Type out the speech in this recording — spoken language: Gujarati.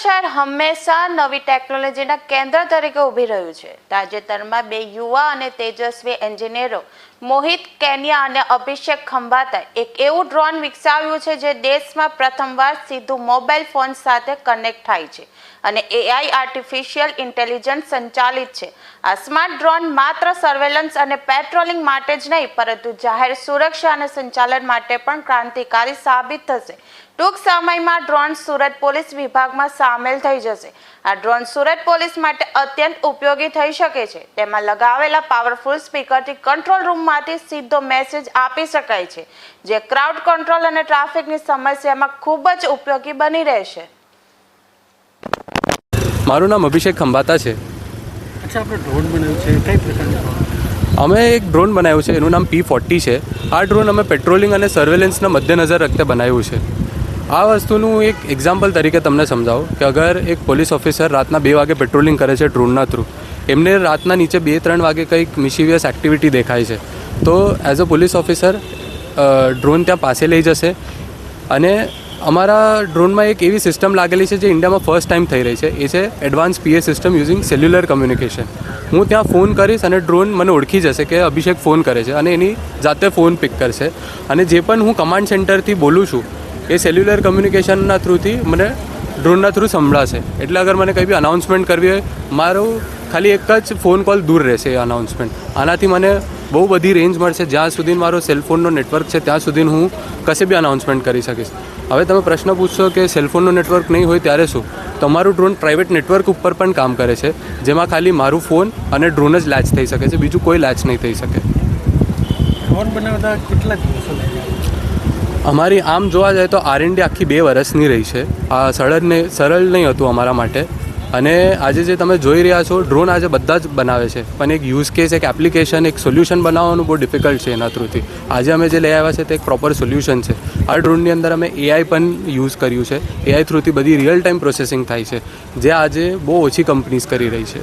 હંમેશા નવી ટેકનોલોજીના કેન્દ્ર તરીકે ઊભી રહ્યું છે. તાજેતરમાં બે યુવા અને તેજસ્વી એન્જિનિયરો મોહિત કેનિયા અને અભિષેક ખંભાતા એક એવું ડ્રોન વિકસાવ્યું છે જે દેશમાં પ્રથમવાર સીધું મોબાઈલ ફોન સાથે કનેક્ટ થાય છે અને એઆઈ આર્ટિફિશિયલ ઇન્ટેલિજન્સ સંચાલિત છે. આ સ્માર્ટ ડ્રોન માત્ર સર્વેલન્સ અને પેટ્રોલિંગ માટે જ નહીં, પરંતુ જાહેર સુરક્ષા અને સંચાલન માટે પણ ક્રાંતિકારી સાબિત થશે. ટૂંક સમયમાં ડ્રોન સુરત પોલીસ વિભાગમાં સામેલ થઈ જશે. આ ડ્રોન સુરત પોલીસ માટે અત્યંત ઉપયોગી થઈ શકે છે. તેમાં લગાવેલા પાવરફુલ સ્પીકરથી કંટ્રોલ રૂમમાંથી સીધો મેસેજ આપી શકાય છે જે ક્રાઉડ કંટ્રોલ અને ટ્રાફિકની સમસ્યામાં ખૂબ જ ઉપયોગી બની રહેશે. મારું નામ અભિષેક ખંભાતા છે. અચ્છા આપણે ડ્રોન બનાવ્યું છે. કઈ પ્રકારનું અમે એક ડ્રોન બનાવ્યું છે એનું નામ પી ફોર્ટી છે. આ ડ્રોન અમે પેટ્રોલિંગ અને સર્વેલન્સના મધ્યનજર રખતે બનાવ્યું છે. આ વસ્તુનું એક એક્ઝામ્પલ તરીકે તમને સમજાવું કે અગર એક પોલીસ ઓફિસર રાતના બે વાગે પેટ્રોલિંગ કરે છે ડ્રોનના થ્રુ એમને રાતના નીચે બે ત્રણ વાગે કંઈક મિશિવિયસ એક્ટિવિટી દેખાય છે, તો as a police officer drone ત્યાં પાસે લઈ જશે અને અમારા ડ્રોનમાં એક એવી સિસ્ટમ લાગેલી છે જે ઇન્ડિયામાં ફર્સ્ટ ટાઈમ થઈ રહી છે, એ છે advance PA system using cellular communication હું ત્યાં ફોન કરીશ અને ડ્રોન મને ઓળખી જશે કે અભિષેક ફોન કરે છે અને એની જાતે ફોન પિક કરશે અને જે પણ હું કમાન્ડ સેન્ટરથી બોલું છું એ સેલ્યુલર કમ્યુનિકેશનના થ્રુથી મને ડ્રોનના થ્રુ સંભળાશે. એટલે અગર મને કંઈ બી અનાઉન્સમેન્ટ કરવી હોય, મારો ખાલી એક જ ફોન કોલ દૂર રહેશે એ અનાઉન્સમેન્ટ આનાથી મને બહુ બધી રેન્જ મળશે. જ્યાં સુધી મારો સેલફોનનો નેટવર્ક છે, ત્યાં સુધી હું કશે બી અનાઉન્સમેન્ટ કરી શકીશ. હવે તમે પ્રશ્ન પૂછશો કે સેલફોનનું નેટવર્ક નહીં હોય ત્યારે શું? તમારું ડ્રોન પ્રાઇવેટ નેટવર્ક ઉપર પણ કામ કરે છે. જેમાં ખાલી મારું ફોન અને ડ્રોન જ લેચ થઈ શકે છે. બીજું કોઈ લેચ નહીં થઈ શકે. ડ્રોન બનાવતા કેટલા દિવસો લાગ્યા? અમારી આમ જોવા જાય તો આર એન્ડી આખી બે વર્ષની રહી છે. આ સરળ નહીં સરળ નહીં હતું અમારા માટે. અને આજે જે તમે જોઈ રહ્યા છો ડ્રોન આજે બધા જ બનાવે છે. પણ એક યુઝ કેસ એક એપ્લિકેશન એક સોલ્યુશન બનાવવાનું બહુ ડિફિકલ્ટ છે એના થ્રુથી આજે અમે જે લઈ આવ્યા છે, તે એક પ્રોપર સોલ્યુશન છે. આ ડ્રોનની અંદર અમે એઆઈ પણ યુઝ કર્યું છે. એઆઈ થ્રુથી બધી રિયલ ટાઈમ પ્રોસેસિંગ થાય છે. જે આજે બહુ ઓછી કંપનીઝ કરી રહી છે.